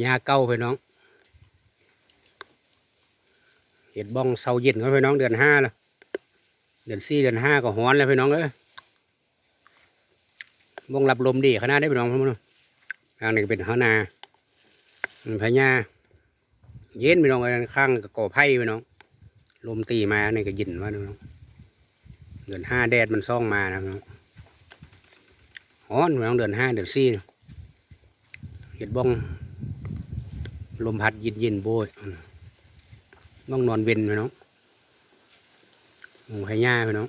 หญ้าเก้าพี่น้อง เห็ดบ้องเสาเย็นเขาพี่น้องเดือนห้าแล้วเดือนสี่เดือนห้าก็ฮ้อนแล้วพี่น้องเอ้ยบ้องรับลมดีขนาดได้พี่น้องพี่น้องทางนี้เป็นหานาอืมพญาเย็นพี่น้องเอ้ข้างก็ก่อไผ่พี่น้อง ลมตีมาเนี่ยก็ยินว่าพี่น้องเดือนห้าแดดมันซ่องมานะพี่น้องฮ้อนพี่น้องเดือนห้าเดือนสี่เห็ดบ้อง ลมพัดเย็นเย็นโบยต้องนอนเว้นไปน้องหมูไข่ย่าไปน้อง